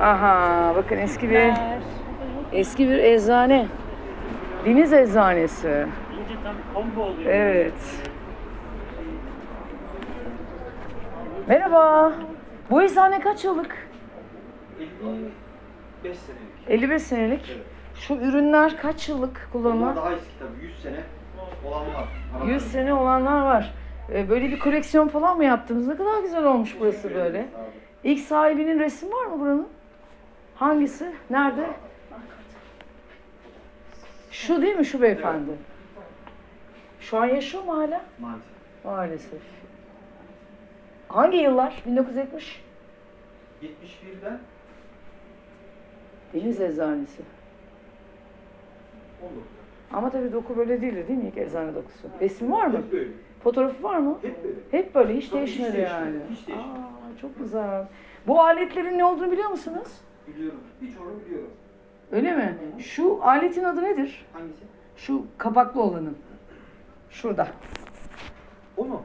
Aha bakın eski bir eski bir eczane. Deniz eczanesi. İnce tam combo oluyor. Evet. Merhaba. Bu eczane kaç yıllık? 55 senelik. 55 senelik. Evet. Şu ürünler kaç yıllık Bunlar kullanıma? daha eski tabii 100 sene olan var. 100 sene olanlar var. Ee, Böyle bir koleksiyon falan mı yaptınız? Ne kadar güzel olmuş burası böyle. İlk sahibinin resmi var mı buranın? Hangisi? Nerede? Şu değil mi şu beyefendi? Şu an yaşıyor mu hala? Maalesef. Maalesef. Hangi yıllar? 1970. 71'den Deniz eczanesi. 19. Ama tabii doku böyle değildir değil mi ilk eczane dokusu? Resmi var mı? Hep böyle. Fotoğrafı var mı? Hep böyle. Hep böyle hiç Tabii hiç değişmedi değişmedi, yani. hiç değişmedi. Aa, çok güzel. Bu aletlerin ne olduğunu biliyor musunuz? Biliyorum. Birçoğunu biliyorum. Öyle mi? Şu aletin adı nedir? Hangisi? Şu kapaklı olanın. Şurada. O mu?